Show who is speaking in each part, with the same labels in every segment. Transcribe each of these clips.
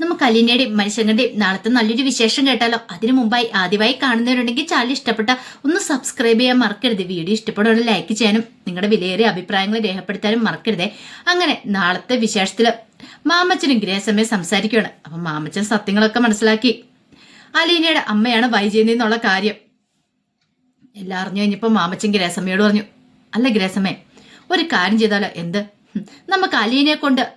Speaker 1: നമുക്ക് അലീനയുടെയും മനുഷ്യങ്ങളുടെയും നാളത്തെ നല്ലൊരു വിശേഷം കേട്ടാലോ? അതിനു മുമ്പായി ആദ്യമായി കാണുന്നവരുണ്ടെങ്കിൽ ചാനൽ ഇഷ്ടപ്പെട്ട ഒന്ന് സബ്സ്ക്രൈബ് ചെയ്യാൻ മറക്കരുത്. വീഡിയോ ഇഷ്ടപ്പെടുന്ന ലൈക്ക് ചെയ്യാനും നിങ്ങളുടെ വിലയേറിയ അഭിപ്രായങ്ങൾ രേഖപ്പെടുത്താനും മറക്കരുതേ. അങ്ങനെ നാളത്തെ വിശേഷത്തിൽ മാമച്ചനും ഗ്രഹസമയം സംസാരിക്കുകയാണ് അപ്പൊ മാമച്ചൻ സത്യങ്ങളൊക്കെ മനസ്സിലാക്കി. അലീനയുടെ അമ്മയാണ് വൈജയന്തി എന്നുള്ള കാര്യം. എല്ലാം അറിഞ്ഞു കഴിഞ്ഞപ്പോൾ മാമച്ചൻ ഗ്രഹസമയോട് പറഞ്ഞു അല്ല ഗ്രഹസമയം ഒരു കാര്യം ചെയ്താലോ? എന്ത്? നമുക്ക് അലീനയെ കൊണ്ട്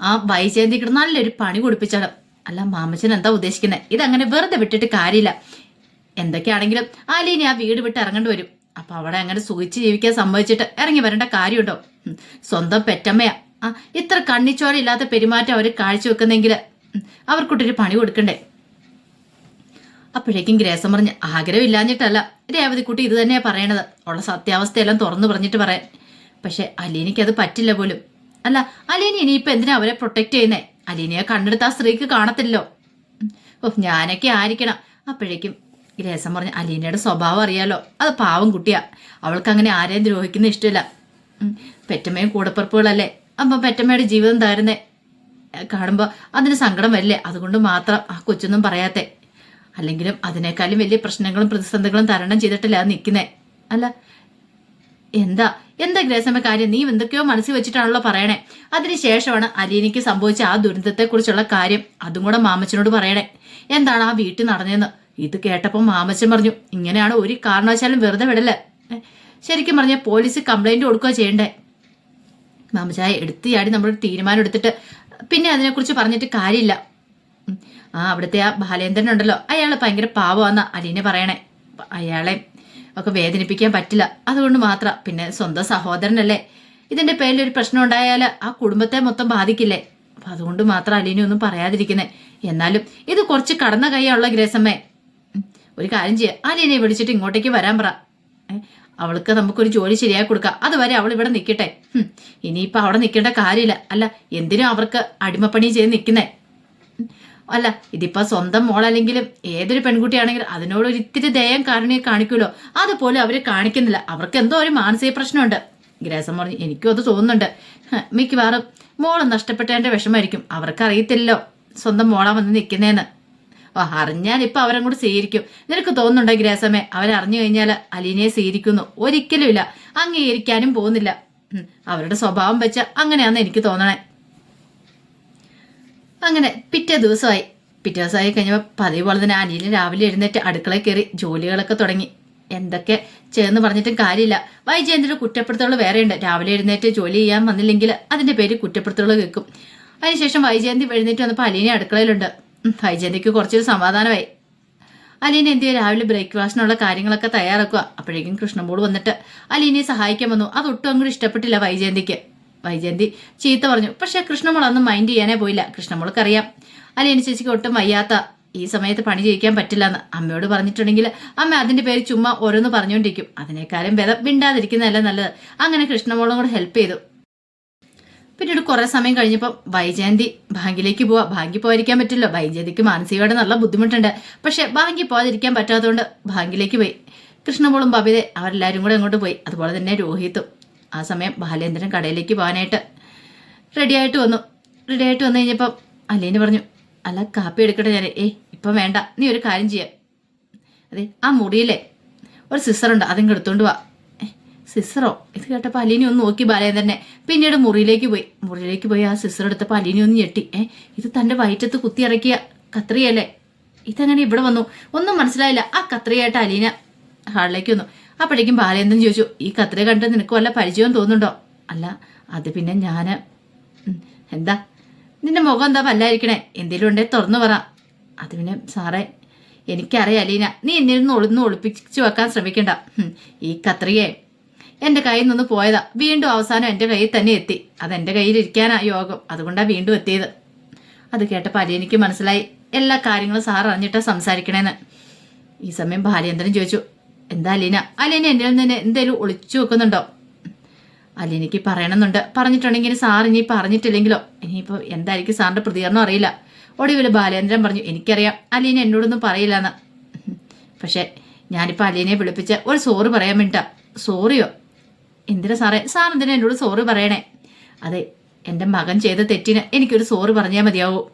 Speaker 1: ആ, വൈജയന്തിക്ക് നല്ലൊരു പണി കൊടുപ്പിച്ചാലോ അല്ല മാമച്ചൻ എന്താ ഉദ്ദേശിക്കുന്നത് ഇതങ്ങനെ വെറുതെ വിട്ടിട്ട് കാര്യമില്ല. എന്തൊക്കെയാണെങ്കിലും അലീനെ ആ വീട് വിട്ട് ഇറങ്ങേണ്ടി വരും. അപ്പൊ അവിടെ അങ്ങനെ സുഖിച്ച് ജീവിക്കാൻ സംഭവിച്ചിട്ട് ഇറങ്ങി വരേണ്ട കാര്യമുണ്ടോ? സ്വന്തം പെറ്റമ്മയാ. ആ ഇത്ര കണ്ണിച്ചോരയില്ലാത്ത പെരുമാറ്റം അവർ കാഴ്ചവെക്കുന്നെങ്കിൽ അവർക്കൊട്ടൊരു പണി കൊടുക്കണ്ടേ? അപ്പോഴേക്കും ഗ്രേസം പറഞ്ഞ് ആഗ്രഹമില്ലാഞ്ഞിട്ടല്ല. രേവതിക്കുട്ടി ഇത് തന്നെയാ പറയണത്. ഉള്ള സത്യാവസ്ഥയെല്ലാം തുറന്നു പറഞ്ഞിട്ട് പറയാൻ. പക്ഷെ അലീനയ്ക്ക് അത് പറ്റില്ല പോലും. അല്ല അലീന ഇനിയിപ്പോ എന്തിനാ അവരെ പ്രൊട്ടക്ട് ചെയ്യുന്നേ? അലീനയെ കണ്ടെടുത്ത് ആ സ്ത്രീക്ക് കാണത്തില്ലോ ഓ ഞാനൊക്കെ ആയിരിക്കണം. അപ്പോഴേക്കും രസം പറഞ്ഞ അലീനയുടെ സ്വഭാവം അറിയാലോ. അത് പാവം കുട്ടിയാ. അവൾക്ക് അങ്ങനെ ആരെയും ദ്രോഹിക്കുന്ന ഇഷ്ടമില്ല. പെറ്റമ്മയും കൂടപ്പിറപ്പുകളല്ലേ? അപ്പൊ പെറ്റമ്മയുടെ ജീവിതം താരുന്നേ കാണുമ്പോൾ അതിന് സങ്കടം വരില്ലേ? അതുകൊണ്ട് മാത്രം ആ കൊച്ചൊന്നും പറയാത്തെ. അല്ലെങ്കിലും അതിനേക്കാളും വലിയ പ്രശ്നങ്ങളും പ്രതിസന്ധികളും തരണം ചെയ്തിട്ടില്ല നിൽക്കുന്നേ? അല്ല എന്താ? എന്താ ഗ്രേസമ്മ കാര്യം? നീ എന്തൊക്കെയോ മനസ്സിൽ വെച്ചിട്ടാണല്ലോ പറയണേ. അതിനുശേഷമാണ് അലീനയ്ക്ക് സംഭവിച്ച ആ ദുരന്തത്തെക്കുറിച്ചുള്ള കാര്യം അതും കൂടെ മാമച്ചനോട് പറയണേ. എന്താണ് ആ വീട്ടിൽ നടന്നതെന്ന്? ഇത് കേട്ടപ്പോൾ മാമച്ചൻ പറഞ്ഞു ഇങ്ങനെയാണ് ഒരു കാരണവശാലും വെറുതെ വിടല്ലേ ശരിക്കും പറഞ്ഞ പോലീസ് കംപ്ലൈന്റ് കൊടുക്കുക ചെയ്യണ്ടേ? മാമച്ചായ എടുത്ത് ചാടി നമ്മൾ തീരുമാനം എടുത്തിട്ട് പിന്നെ അതിനെക്കുറിച്ച് പറഞ്ഞിട്ട് കാര്യമില്ല. ആ അവിടുത്തെ ആ ബാലേന്ദ്രൻ ഉണ്ടല്ലോ അയാൾ ഭയങ്കര പാവമാന്ന അലീനെ പറയണേ. അയാളെ ഒക്കെ വേദനിപ്പിക്കാൻ പറ്റില്ല. അതുകൊണ്ട് മാത്രം പിന്നെ സ്വന്തം സഹോദരനല്ലേ? ഇതിന്റെ പേരിൽ ഒരു പ്രശ്നം ഉണ്ടായാൽ ആ കുടുംബത്തെ മൊത്തം ബാധിക്കില്ലേ? അപ്പൊ അതുകൊണ്ട് മാത്രം അലീന ഒന്നും പറയാതിരിക്കുന്നത് എന്നാലും ഇത് കുറച്ച് കടന്ന കൈയുള്ള ഗ്രേസമ്മേ. ഒരു കാര്യം ചെയ്യാം. അലീനെ വിളിച്ചിട്ട് ഇങ്ങോട്ടേക്ക് വരാൻ പറ. അവൾക്ക് നമുക്കൊരു ജോലി ശരിയായി കൊടുക്കാം. അതുവരെ അവൾ ഇവിടെ നിൽക്കട്ടെ ഇനിയിപ്പോൾ ഇനിയിപ്പോ അവിടെ നിൽക്കേണ്ട കാര്യമില്ല. അല്ല എന്തിനും അവർക്ക് അടിമപ്പണി ചെയ്ത് നിൽക്കുന്നേ അല്ല ഇതിപ്പോ സ്വന്തം മോളല്ലെങ്കിലും ഏതൊരു പെൺകുട്ടിയാണെങ്കിലും അതിനോട് ഒരു ഇത്തിരി ദയം കാരുണ്യം കാണിക്കുമല്ലോ. അതുപോലെ അവർ കാണിക്കുന്നില്ല. അവർക്ക് എന്തോ ഒരു മാനസിക പ്രശ്നമുണ്ട്. ഗ്രേസം പറഞ്ഞു എനിക്കും അത് തോന്നുന്നുണ്ട്. മിക്കവാറും മോൾ നഷ്ടപ്പെട്ടതിന്റെ വിഷമായിരിക്കും അവർക്ക് അറിയത്തില്ലല്ലോ സ്വന്തം മോളാ വന്ന് നിൽക്കുന്നേന്ന് ഓ അറിഞ്ഞാൽ ഇപ്പൊ അവരങ്ങോട്ട് സ്വീകരിക്കും. നിനക്ക് തോന്നുന്നുണ്ടോ ഗ്രേസമേ? അവരറിഞ്ഞു കഴിഞ്ഞാൽ അലീനയെ സ്വീകരിക്കുന്നു. ഒരിക്കലും ഇല്ല അംഗീകരിക്കാനും പോകുന്നില്ല. അവരുടെ സ്വഭാവം വെച്ച അങ്ങനെയാന്ന് എനിക്ക് തോന്നണേ. അങ്ങനെ പിറ്റേ ദിവസമായി. പിറ്റേ ദിവസമായി കഴിഞ്ഞപ്പോൾ പതിവ് പോലെ തന്നെ അനിൽ രാവിലെ എഴുന്നേറ്റ് അടുക്കള കയറി ജോലികളൊക്കെ തുടങ്ങി. എന്തൊക്കെ ചെയ്യുന്നു പറഞ്ഞിട്ടും കാര്യമില്ല. വൈജയന്തിന്റെ കുറ്റപ്പെടുത്തലുകൾ വേറെയുണ്ട്. രാവിലെ എഴുന്നേറ്റ് ജോലി ചെയ്യാൻ വന്നില്ലെങ്കിൽ അതിന്റെ പേര് കുറ്റപ്പെടുത്തലുകൾ കേൾക്കും. അതിനുശേഷം വൈജയന്തി എഴുന്നേറ്റ് വന്നപ്പോൾ അലീന അടുക്കളയിലുണ്ട്. വൈജയന്തിക്ക് കുറച്ചൊരു സമാധാനമായി. അലീന എന്ത് രാവിലെ ബ്രേക്ക്ഫാസ്റ്റിനുള്ള കാര്യങ്ങളൊക്കെ തയ്യാറാക്കുക. അപ്പോഴേക്കും കൃഷ്ണമോട് വന്നിട്ട് അലീനയെ സഹായിക്കാൻ വന്നു. അതൊട്ടും അങ്ങോട്ട് ഇഷ്ടപ്പെട്ടില്ല വൈജയന്തിക്ക്. വൈജയന്തി ചീത്ത പറഞ്ഞു. പക്ഷെ കൃഷ്ണമോൾ അന്ന് മൈൻഡ് ചെയ്യാനേ പോയില്ല. കൃഷ്ണമോൾക്കറിയാം. അലീന ചേച്ചിക്ക് ഒട്ടും വയ്യാത്ത ഈ സമയത്ത് പണി ചെയ്യിക്കാൻ പറ്റില്ല എന്ന് അമ്മയോട് പറഞ്ഞിട്ടുണ്ടെങ്കിൽ അമ്മ അതിന്റെ പേര് ചുമ്മാ ഓരോന്ന് പറഞ്ഞുകൊണ്ടിരിക്കും. അതിനേക്കാളും ഭേദം മിണ്ടാതിരിക്കുന്നതല്ല നല്ലത്. അങ്ങനെ കൃഷ്ണമോളും കൂടെ ഹെൽപ്പ് ചെയ്തു. പിന്നീട് കുറെ സമയം കഴിഞ്ഞപ്പോൾ വൈജയന്തി ബാങ്കിലേക്ക് പോവാ. ബാങ്കിൽ പോയിരിക്കാൻ പറ്റില്ല. വൈജയന്തിക്ക് മാനസികമായിട്ട് നല്ല ബുദ്ധിമുട്ടുണ്ട്. പക്ഷെ ബാങ്കിൽ പോകാതിരിക്കാൻ പറ്റാത്തതുകൊണ്ട് ബാങ്കിലേക്ക് പോയി. കൃഷ്ണമോളും ബബിതെ അവരെല്ലാവരും കൂടെ അങ്ങോട്ട് പോയി. അതുപോലെ തന്നെ രോഹിത്തും. ആ സമയം ബാലേന്ദ്രൻ കടയിലേക്ക് പോകാനായിട്ട് റെഡിയായിട്ട് വന്നു. റെഡിയായിട്ട് വന്നു കഴിഞ്ഞപ്പം അല്ലേന് പറഞ്ഞു അല്ല കാപ്പി എടുക്കട്ടെ ഞാൻ ഏയ് ഇപ്പം വേണ്ട. നീ ഒരു കാര്യം ചെയ്യാം. അതെ ആ മുറിയിലെ ഒരു സിസറുണ്ട് അതും എടുത്തുകൊണ്ട് വാ. ഏ, സിസറോ ഇത് കേട്ടപ്പോൾ അലീനി ഒന്ന് നോക്കി ബാലേന്ദ്രനെ. പിന്നീട് മുറിയിലേക്ക് പോയി. മുറിയിലേക്ക് പോയി ആ സിസ്റ്റർ എടുത്തപ്പോൾ അലീനി ഒന്ന് ഞെട്ടി. ഏ ഇത് തന്റെ വയറ്റത്ത് കുത്തി ഇറക്കിയ കത്രിയല്ലേ ഇതങ്ങനെ ഇവിടെ വന്നു? ഒന്നും മനസ്സിലായില്ല. ആ കത്രിയായിട്ട് അലീന ഹാളിലേക്ക് വന്നു. അപ്പോഴേക്കും ബാലേന്ദ്രൻ ചോദിച്ചു ഈ കത്രയെ കണ്ട് നിനക്ക് വല്ല പരിചയം തോന്നുന്നുണ്ടോ? അല്ല അത് പിന്നെ ഞാൻ എന്താ? നിന്റെ മുഖം എന്താ വല്ലായിരിക്കണേ? എന്തെങ്കിലും ഉണ്ടേ തുറന്നു പറ. അത് പിന്നെ സാറേ എനിക്കറിയാം അലീന നീ എന്നെ ഒന്ന് ഒളിന്ന് ഒളിപ്പിച്ചു വെക്കാൻ ശ്രമിക്കണ്ട. ഈ കത്രികയെ എന്റെ കയ്യിൽ നിന്ന് പോയതാ. വീണ്ടും അവസാനം എന്റെ കയ്യിൽ തന്നെ എത്തി. അത് എന്റെ കയ്യിൽ ഇരിക്കാനാ യോഗം. അതുകൊണ്ടാണ് വീണ്ടും എത്തിയത്. അത് കേട്ടപ്പോൾ അലീനയ്ക്ക് മനസ്സിലായി. എല്ലാ കാര്യങ്ങളും സാർ അറിഞ്ഞിട്ടാ സംസാരിക്കണേന്ന്. ഈ സമയം ബാലേന്ദ്രൻ ചോദിച്ചു എന്താ അലീന? അലീന എന്റെ നിന്ന് എന്തേലും ഒളിച്ചു വെക്കുന്നുണ്ടോ? അലീനയ്ക്ക് പറയണമെന്നുണ്ട്. പറഞ്ഞിട്ടുണ്ടെങ്കിൽ സാർ ഇനി പറഞ്ഞിട്ടില്ലെങ്കിലോ? ഇനിയിപ്പോൾ എന്തായിരിക്കും സാറിന്റെ പ്രതികരണം അറിയില്ല. ഒടുവിൽ ബാലേന്ദ്രൻ പറഞ്ഞു എനിക്കറിയാം. അലീന എന്നോടൊന്നും പറയില്ലെന്ന്. പക്ഷെ ഞാനിപ്പോൾ അലീനയെ വിളിപ്പിച്ച് ഒരു സോറി പറയാൻ വേണ്ടിട്ടാ. സോറിയോ? എന്തിനാ സാറേ? സാർ എന്തിനാ എന്നോട് സോറി പറയണേ? അതെ എന്റെ മകൻ ചെയ്ത തെറ്റിന് എനിക്കൊരു സോറി പറഞ്ഞാൽ മതിയാവൂ.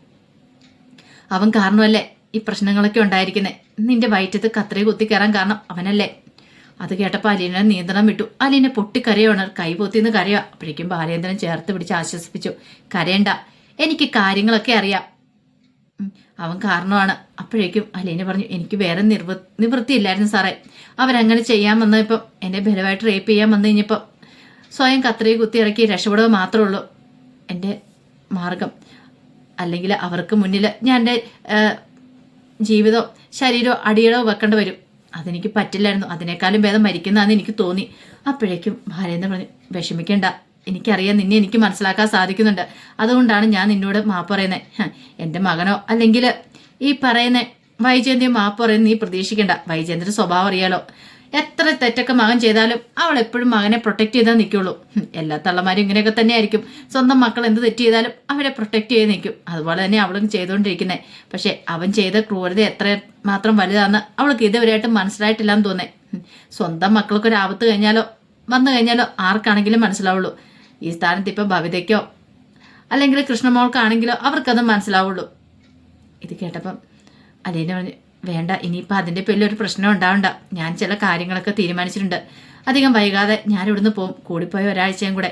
Speaker 1: അവൻ കാരണമല്ലേ? ഈ പ്രശ്നങ്ങളൊക്കെ ഉണ്ടായിരിക്കുന്നത് നിന്റെ വയറ്റത്ത് കത്രയെ കുത്തി കയറാൻ കാരണം അവനല്ലേ. അത് കേട്ടപ്പോൾ അലീനെ നിയന്ത്രണം വിട്ടു. അലീന പൊട്ടിക്കരയാണ് കൈ പൊത്തിന്ന് കരയോ. അപ്പോഴേക്കും ബാലേന്ദ്രൻ ചേർത്ത് പിടിച്ച് ആശ്വസിപ്പിച്ചു. കരയണ്ട. എനിക്ക് കാര്യങ്ങളൊക്കെ അറിയാം. അവൻ കാരണമാണ്. അപ്പോഴേക്കും അലീന പറഞ്ഞു എനിക്ക് വേറെ നിർവ നിവൃത്തിയില്ലായിരുന്നു സാറേ. അവരങ്ങനെ ചെയ്യാൻ വന്നപ്പം എന്നെ ബലമായിട്ട് റേപ്പ് ചെയ്യാൻ വന്നു കഴിഞ്ഞപ്പം സ്വയം കത്രയെ കുത്തി ഇറക്കി രക്ഷപ്പെടുക മാത്രമേ ഉള്ളൂ. എന്റെ മാർഗം. അല്ലെങ്കിൽ അവർക്ക് മുന്നിൽ ഞാൻ എന്റെ ജീവിതവും ശരീരമോ അടിയടോ വെക്കേണ്ടി വരും. അതെനിക്ക് പറ്റില്ലായിരുന്നു. അതിനേക്കാളും ഭേദം മരിക്കുന്നതാന്ന് എനിക്ക് തോന്നി. അപ്പോഴേക്കും ഭാര്യേന്ദ്രൻ പറഞ്ഞു വിഷമിക്കേണ്ട. എനിക്കറിയാം നിന്നെ എനിക്ക് മനസ്സിലാക്കാൻ സാധിക്കുന്നുണ്ട്. അതുകൊണ്ടാണ് ഞാൻ നിന്നോട് മാപ്പ് പറയുന്നത് എന്റെ മകനോ? അല്ലെങ്കിൽ ഈ പറയുന്ന വൈജയന്തി മാപ്പ് പറയുന്ന നീ പ്രതീക്ഷിക്കേണ്ട. വൈജയന്തിന്റെ സ്വഭാവം അറിയാലോ. എത്ര തെറ്റൊക്കെ മകൻ ചെയ്താലും അവൾ എപ്പോഴും മകനെ പ്രൊട്ടക്ട് ചെയ്താൽ നിൽക്കുള്ളൂ. എല്ലാ തള്ളമാരും ഇങ്ങനെയൊക്കെ തന്നെയായിരിക്കും. സ്വന്തം മക്കൾ എന്ത് തെറ്റ് ചെയ്താലും അവരെ പ്രൊട്ടക്ട് ചെയ്ത് നിൽക്കും. അതുപോലെ തന്നെ അവളും ചെയ്തുകൊണ്ടിരിക്കുന്നത് പക്ഷെ അവൻ ചെയ്ത ക്രൂരത എത്ര മാത്രം വലുതാണെന്ന് അവൾക്ക് ഇതുവരെയായിട്ടും മനസ്സിലായിട്ടില്ലാന്ന് തോന്നേ. സ്വന്തം മക്കൾക്ക് ഒരു ആപത്ത് കഴിഞ്ഞാലോ വന്നു കഴിഞ്ഞാലോ ആർക്കാണെങ്കിലും മനസ്സിലാവുള്ളൂ. ഈ സ്ഥാനത്ത് ഇപ്പം ഭവിതയ്ക്കോ അല്ലെങ്കിൽ കൃഷ്ണമോൾക്കാണെങ്കിലോ അവർക്കത് മനസ്സിലാവുള്ളൂ. ഇത് കേട്ടപ്പം അലീന പറഞ്ഞു വേണ്ട ഇനിയിപ്പോൾ അതിന്റെ പേരിൽ ഒരു പ്രശ്നം ഉണ്ടാവണ്ട. ഞാൻ ചില കാര്യങ്ങളൊക്കെ തീരുമാനിച്ചിട്ടുണ്ട്. അധികം വൈകാതെ ഞാൻ ഇവിടുന്ന് പോകും കൂടിപ്പോയ ഒരാഴ്ചയും കൂടെ.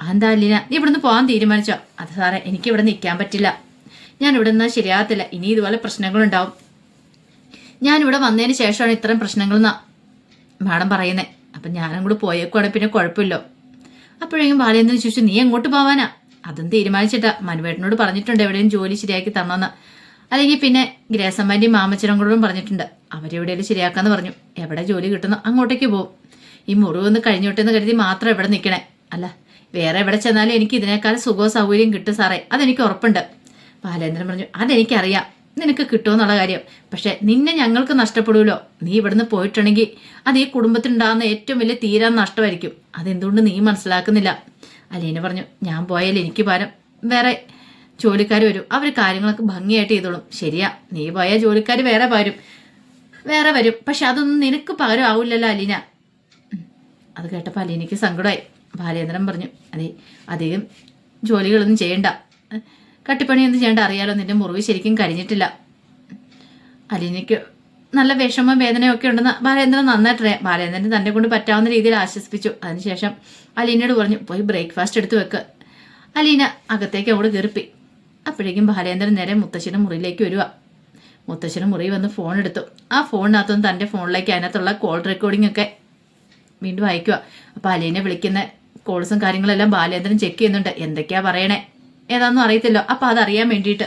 Speaker 1: അതെന്താ അലീന? നീ ഇവിടുന്ന് പോകാൻ തീരുമാനിച്ചോ? അത് സാറേ എനിക്ക് ഇവിടെ നിൽക്കാൻ പറ്റില്ല. ഞാൻ ഇവിടെ നിന്നാൽ ശരിയാകത്തില്ല. ഇനി ഇതുപോലെ പ്രശ്നങ്ങളുണ്ടാവും. ഞാൻ ഇവിടെ വന്നതിന് ശേഷമാണ് ഇത്രയും പ്രശ്നങ്ങളെന്നാ മാഡം പറയുന്നത് അപ്പം ഞാനും കൂടെ പോയേക്കുവാണെങ്കിൽ പിന്നെ കുഴപ്പമില്ലോ. അപ്പോഴേക്കും ബാലേന്ദ്രൻ ചോദിച്ചു? നീ എങ്ങോട്ട് പോവാനാ? അതും തീരുമാനിച്ചിട്ടാ. മനുവേട്ടനോട് പറഞ്ഞിട്ടുണ്ട് എവിടെയും ജോലി ശരിയാക്കി തരണമെന്ന് അല്ലെങ്കിൽ പിന്നെ ഗ്രേസമ്മന്റെയും മാമച്ചനങ്ങളോടും പറഞ്ഞിട്ടുണ്ട് അവരെവിടെയും ശരിയാക്കാന്ന് പറഞ്ഞു. എവിടെ ജോലി കിട്ടുന്നു അങ്ങോട്ടേക്ക് പോകും ഈ മുറിവൊന്ന് കഴിഞ്ഞോട്ടെന്ന് കരുതി മാത്രം എവിടെ നിൽക്കണേ? അല്ല വേറെ എവിടെ ചെന്നാലും എനിക്ക് ഇതിനേക്കാൾ സുഖവും സൗകര്യം കിട്ടും സാറേ. അതെനിക്ക് ഉറപ്പുണ്ട്. ബാലേന്ദ്രൻ പറഞ്ഞു അതെനിക്കറിയാം. നിനക്ക് കിട്ടുമെന്നുള്ള കാര്യം. പക്ഷെ നിന്നെ ഞങ്ങൾക്ക് നഷ്ടപ്പെടുമല്ലോ നീ ഇവിടുന്ന് പോയിട്ടുണ്ടെങ്കിൽ അത് ഈ കുടുംബത്തിനുണ്ടാകുന്ന ഏറ്റവും വലിയ തീരാൻ നഷ്ടമായിരിക്കും. അതെന്തുകൊണ്ട് നീ മനസ്സിലാക്കുന്നില്ല? അലീന പറഞ്ഞു ഞാൻ പോയാൽ എനിക്ക് പകരം വേറെ ജോലിക്കാർ വരും. അവർ കാര്യങ്ങളൊക്കെ ഭംഗിയായിട്ട് ചെയ്തോളും. ശരിയാ നീ പോയാൽ ജോലിക്കാർ വേറെ വരും. വേറെ വരും. പക്ഷെ അതൊന്നും നിനക്ക് പകരം ആവില്ലല്ലോ അലീന. അത് കേട്ടപ്പോൾ അലീനയ്ക്ക് സങ്കടമായി. ബാലേന്ദ്രൻ പറഞ്ഞു അതെ അധികം ജോലികളൊന്നും ചെയ്യണ്ട. കട്ടിപ്പണിയൊന്നും ചെയ്യണ്ട. അറിയാലോ നിന്റെ മുറിവ് ശരിക്കും കരിഞ്ഞിട്ടില്ല. അലീനയ്ക്ക് നല്ല വിഷമം വേദനയൊക്കെ ഉണ്ടെന്ന് ബാലേന്ദ്രൻ നന്നായിട്ടറിയാം ബാലേന്ദ്രൻ തന്നെ കൊണ്ട് പറ്റാവുന്ന രീതിയിൽ ആശ്വസിപ്പിച്ചു. അതിനുശേഷം അലീനയോട് പറഞ്ഞു പോയി ബ്രേക്ക്ഫാസ്റ്റ് എടുത്ത് വെക്ക്. അലീന അകത്തേക്ക് അവിടെ കയറിപ്പി അപ്പോഴേക്കും ബാലേന്ദ്രൻ നേരെ മുത്തശ്ശിയുടെ മുറിയിലേക്ക് വരിക മുത്തശ്ശിയുടെ മുറി വന്ന് ഫോൺ എടുത്തു. ആ ഫോണിനകത്തുനിന്ന് തന്റെ ഫോണിലേക്ക് അതിനകത്തുള്ള കോൾ റെക്കോർഡിംഗ് ഒക്കെ വീണ്ടും അയക്കുക അപ്പോൾ അലീനെ വിളിക്കുന്ന കോൾസും കാര്യങ്ങളെല്ലാം ബാലേന്ദ്രൻ ചെക്ക് ചെയ്യുന്നുണ്ട്. എന്തൊക്കെയാ പറയണേ? ഏതാണെന്നും അറിയത്തില്ലോ. അപ്പോൾ അതറിയാൻ വേണ്ടിയിട്ട്.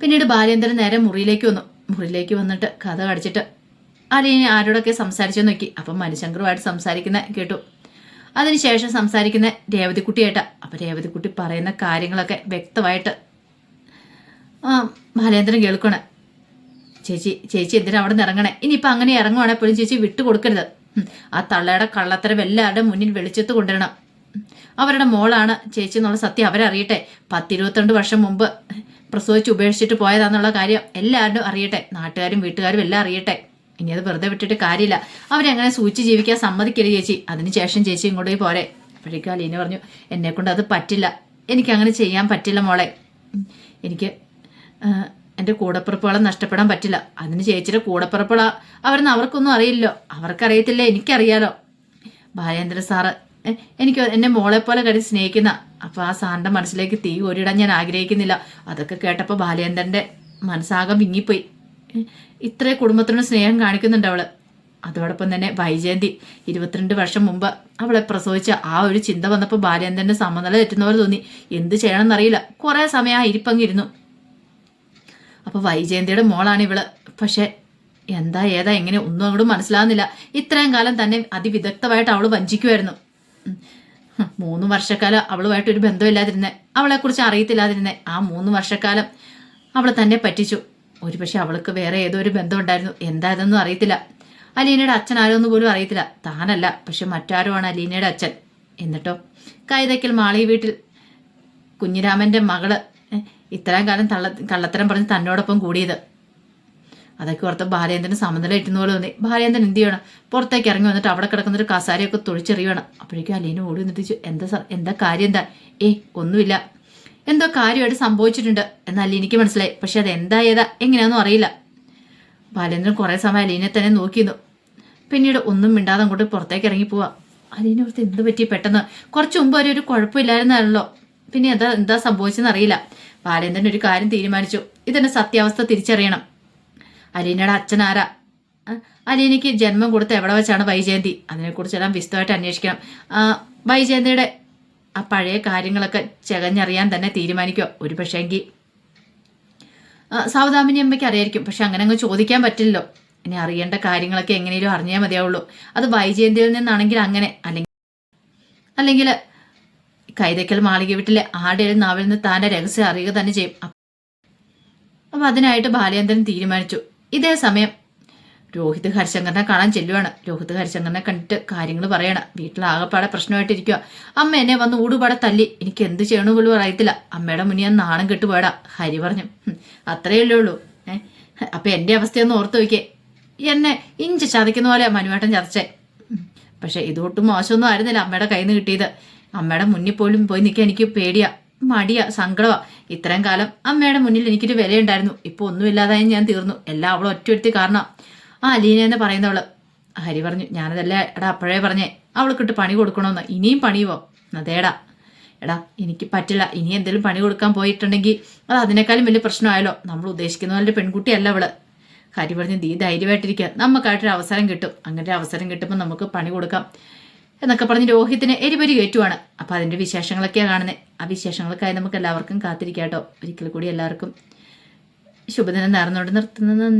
Speaker 1: പിന്നീട് ബാലേന്ദ്രൻ നേരെ മുറിയിലേക്ക് വന്നു. മുറിയിലേക്ക് വന്നിട്ട് കഥ കടിച്ചിട്ട് അലീനെ ആരോടൊക്കെ സംസാരിച്ചു നോക്കി. അപ്പം മനുശങ്കറുമായിട്ട് സംസാരിക്കുന്ന കേട്ടു. അതിനുശേഷം സംസാരിക്കുന്ന രേവതിക്കുട്ടിയേട്ട. അപ്പോൾ രേവതിക്കുട്ടി പറയുന്ന കാര്യങ്ങളൊക്കെ വ്യക്തമായിട്ട് ആ ബാലേന്ദ്രൻ കേൾക്കണേ. ചേച്ചി ചേച്ചി എന്തിനാ അവിടെ നിന്ന് ഇറങ്ങണേ? ഇനിയിപ്പോൾ അങ്ങനെ ഇറങ്ങുവാണെങ്കിൽ പോലും ചേച്ചി വിട്ടു കൊടുക്കരുത്. ആ തള്ളയുടെ കള്ളത്തരം എല്ലാവരുടെ മുന്നിൽ വെളിച്ചത്ത് കൊണ്ടുവരണം. അവരുടെ മോളാണ് ചേച്ചി എന്നുള്ള സത്യം അവരറിയട്ടെ. പത്തിരുപത്തിരണ്ട് വർഷം മുമ്പ് പ്രസവിച്ച് ഉപേക്ഷിച്ചിട്ട് പോയതാന്നുള്ള കാര്യം എല്ലാവരും അറിയട്ടെ. നാട്ടുകാരും വീട്ടുകാരും എല്ലാം അറിയട്ടെ. ഇനി അത് വെറുതെ വിട്ടിട്ട് കാര്യമില്ല. അവരങ്ങനെ സൂചിച്ച് ജീവിക്കാൻ സമ്മതിക്കരുത് ചേച്ചി. അതിനുശേഷം ചേച്ചി ഇങ്ങോട്ടേക്ക് പോരെ. അപ്പോഴേക്കും അലീന പറഞ്ഞു എന്നെ കൊണ്ട് അത് പറ്റില്ല. എനിക്ക് അങ്ങനെ ചെയ്യാൻ പറ്റില്ല മോളെ. എനിക്ക് എന്റെ കൂടപ്പിറപ്പുകളെ നഷ്ടപ്പെടാൻ പറ്റില്ല. അതിന് ചേച്ചിയുടെ കൂടപ്പിറപ്പുകള. അവരെന്ന് അവർക്കൊന്നും അറിയില്ലോ അവർക്കറിയത്തില്ല? എനിക്കറിയാലോ. ബാലേന്ദ്ര സാറ് എനിക്ക് എന്നെ മോളെ പോലെ കരുതി സ്നേഹിക്കുന്ന. അപ്പോൾ ആ സാറിന്റെ മനസ്സിലേക്ക് തീ ഒരിടാൻ ഞാൻ ആഗ്രഹിക്കുന്നില്ല. അതൊക്കെ കേട്ടപ്പോൾ ബാലേന്ദ്രന്റെ മനസ്സാകെ വിങ്ങിപ്പോയി. ഇത്രേ കുടുംബത്തിനോട് സ്നേഹം കാണിക്കുന്നുണ്ട് അവൾ. അതോടൊപ്പം തന്നെ വൈജയന്തി ഇരുപത്തിരണ്ട് വർഷം മുമ്പ് അവളെ പ്രസവിച്ച ആ ഒരു ചിന്ത വന്നപ്പോൾ ബാലേന്ദ്രന്റെ സമനില തെറ്റുന്ന പോലെ തോന്നി. എന്ത് ചെയ്യണമെന്നറിയില്ല. കുറേ സമയം ആ ഇരിപ്പങ്ങിരുന്നു. അപ്പോൾ വൈജയന്തിയുടെ മോളാണ് ഇവൾ. പക്ഷെ എന്താ ഏതാ എങ്ങനെ ഒന്നും അങ്ങോട്ട് മനസ്സിലാവുന്നില്ല. ഇത്രയും കാലം തന്നെ അതിവിദഗ്ധമായിട്ട് അവൾ വഞ്ചിക്കുമായിരുന്നു മൂന്ന് വർഷക്കാലം അവളുമായിട്ട് ഒരു ബന്ധമില്ലാതിരുന്നേ. അവളെക്കുറിച്ച് അറിയത്തില്ലാതിരുന്നേ. ആ മൂന്ന് വർഷക്കാലം അവളെ തന്നെ പറ്റിച്ചു. ഒരുപക്ഷെ അവൾക്ക് വേറെ ഏതോ ഒരു ബന്ധം ഉണ്ടായിരുന്നു എന്താ ഇതൊന്നും അറിയത്തില്ല. അലീനയുടെ അച്ഛൻ ആരോന്ന് പോലും അറിയത്തില്ല. താനല്ല പക്ഷെ മറ്റാരോ ആണ് അലീനയുടെ അച്ഛൻ? എന്നിട്ടോ? കൈതയ്ക്കൽ മാളി വീട്ടിൽ കുഞ്ഞിരാമന്റെ മകൾ ഇത്രയും കാലം തള്ള കള്ളത്തരം പറഞ്ഞ് തന്നോടൊപ്പം കൂടിയത്. അതൊക്കെ ഓർത്ത് ബാലേന്ദ്രന് സമനില ഇട്ടുന്ന പോലെ തോന്നി. ബാലേന്ദ്രൻ എന്ത് ചെയ്യണം? പുറത്തേക്ക് ഇറങ്ങി വന്നിട്ട് അവിടെ കിടക്കുന്ന ഒരു കസാരയൊക്കെ തൊഴിച്ചെറിയണം അപ്പോഴേക്കും അലീന ഓടി വന്നിട്ട് എന്താ എന്താ കാര്യം എന്താ? ഏ ഒന്നുമില്ല. എന്തോ കാര്യമായിട്ട് സംഭവിച്ചിട്ടുണ്ട്. എന്നാൽ എനിക്ക് മനസ്സിലായി. പക്ഷെ അത് എന്താ ഏതാ എങ്ങനെയാണെന്നും അറിയില്ല. ബാലേന്ദ്രൻ കുറേ സമയം അലീനെ തന്നെ നോക്കിയിരുന്നു. പിന്നീട് ഒന്നും മിണ്ടാതെ അങ്ങോട്ട് പുറത്തേക്ക് ഇറങ്ങി പോവാ. അലീന ഓർത്ത് എന്ത് പറ്റി പെട്ടെന്ന്? കുറച്ച് മുമ്പ് വരെ ഒരു കുഴപ്പമില്ലായിരുന്നല്ലോ പിന്നെ എന്താ എന്താ സംഭവിച്ചെന്ന് അറിയില്ല. ബാലേന്ദ്രൻ ഒരു കാര്യം തീരുമാനിച്ചു. ഇതിന്റെ സത്യാവസ്ഥ തിരിച്ചറിയണം. അലീനയുടെ അച്ഛനാരാ അലീനയ്ക്ക് ജന്മം കൊടുത്ത് എവിടെ വെച്ചാണ് വൈജയന്തി? അതിനെക്കുറിച്ചെല്ലാം വിശദമായിട്ട് അന്വേഷിക്കണം. വൈജയന്തിയുടെ ആ പഴയ കാര്യങ്ങളൊക്കെ ചകഞ്ഞറിയാൻ തന്നെ തീരുമാനിക്കുക. ഒരു പക്ഷേങ്കിൽ സാവധാമിനി അമ്മയ്ക്ക് അറിയായിരിക്കും. പക്ഷെ അങ്ങനെ അങ്ങ് ചോദിക്കാൻ പറ്റില്ലല്ലോ. ഇനി അറിയേണ്ട കാര്യങ്ങളൊക്കെ എങ്ങനെയും അറിഞ്ഞാൽ മതിയാവുള്ളൂ. അത് വൈജയന്തിയിൽ നിന്നാണെങ്കിൽ അങ്ങനെ. അല്ലെങ്കിൽ അല്ലെങ്കിൽ കൈതക്കൽ മാളിക വീട്ടിലെ ആടെ നാവിൽ നിന്ന് താന്റെ രഹസ്യം അറിയുക തന്നെ ചെയ്യും. അപ്പം അതിനായിട്ട് ബാലേന്ദ്രൻ തീരുമാനിച്ചു. ഇതേ സമയം രോഹിത് ഹരിശങ്കറിനെ കാണാൻ ചെല്ലുവാണ്. രോഹിത് ഹരിശങ്കറിനെ കണ്ടിട്ട് കാര്യങ്ങൾ പറയണം. വീട്ടിൽ ആകെപ്പാടെ പ്രശ്നമായിട്ടിരിക്കുക അമ്മ എന്നെ വന്ന് ഊടുപാടെ തല്ലി. എനിക്ക് എന്ത് ചെയ്യണു പോലും അറിയത്തില്ല. അമ്മയുടെ മുന്നിൽ ഞാൻ നാണം കെട്ടുപോയടാ. ഹരി പറഞ്ഞു അത്രയേ അത്രയല്ലേ ഉള്ളൂ. ഏഹ് അപ്പൊ എന്റെ അവസ്ഥയൊന്ന് ഓർത്ത് നോക്കിയേ. എന്നെ ഇഞ്ച് ചതയ്ക്കുന്ന പോലെ മനുവേട്ടൻ ചതച്ചേ. പക്ഷേ ഇതൊട്ടും മോശമൊന്നും ആയിരുന്നില്ല അമ്മയുടെ കയ്യിൽ നിന്ന് കിട്ടിയത്. അമ്മയുടെ മുന്നിൽ പോലും പോയി നിൽക്കാൻ എനിക്ക് പേടിയാ മടിയാ സങ്കടമാ ഇത്രയും കാലം അമ്മയുടെ മുന്നിൽ എനിക്കൊരു വിലയുണ്ടായിരുന്നു. ഇപ്പൊ ഒന്നുമില്ലാതായി ഞാൻ തീർന്നു. എല്ലാം അവളെ ഒറ്റ കാരണം. ആ അലീന എന്ന് പറയുന്നവൾ. ഹരി പറഞ്ഞു ഞാനതല്ലേ എടാ അപ്പോഴേ പറഞ്ഞേ. അവൾക്കിട്ട് പണി കൊടുക്കണമെന്ന് ഇനിയും പണിയുവോ? അതേടാ എടാ. എനിക്ക് പറ്റില്ല. ഇനി എന്തെങ്കിലും പണി കൊടുക്കാൻ പോയിട്ടുണ്ടെങ്കിൽ അത് അതിനേക്കാളും വലിയ പ്രശ്നമായല്ലോ. നമ്മൾ ഉദ്ദേശിക്കുന്ന പോലെ പെൺകുട്ടിയല്ല അവൾ. ഹരി പറഞ്ഞു നീ ധൈര്യമായിട്ടിരിക്കുക നമുക്കായിട്ടൊരു അവസരം കിട്ടും. അങ്ങനെ അവസരം കിട്ടുമ്പോൾ നമുക്ക് പണി കൊടുക്കാം. എന്നൊക്കെ പറഞ്ഞ് രോഹിത്തിന് എരിപരി കയറ്റുവാണ്. അപ്പം അതിന്റെ വിശേഷങ്ങളൊക്കെയാണ് കാണുന്നത് ആ വിശേഷങ്ങൾക്കായി നമുക്ക് എല്ലാവർക്കും കാത്തിരിക്കാം കേട്ടോ ഒരിക്കൽ കൂടി എല്ലാവർക്കും ശുഭദിനം നേർന്നുകൊണ്ട് നിർത്തുന്നത് നന്ദി.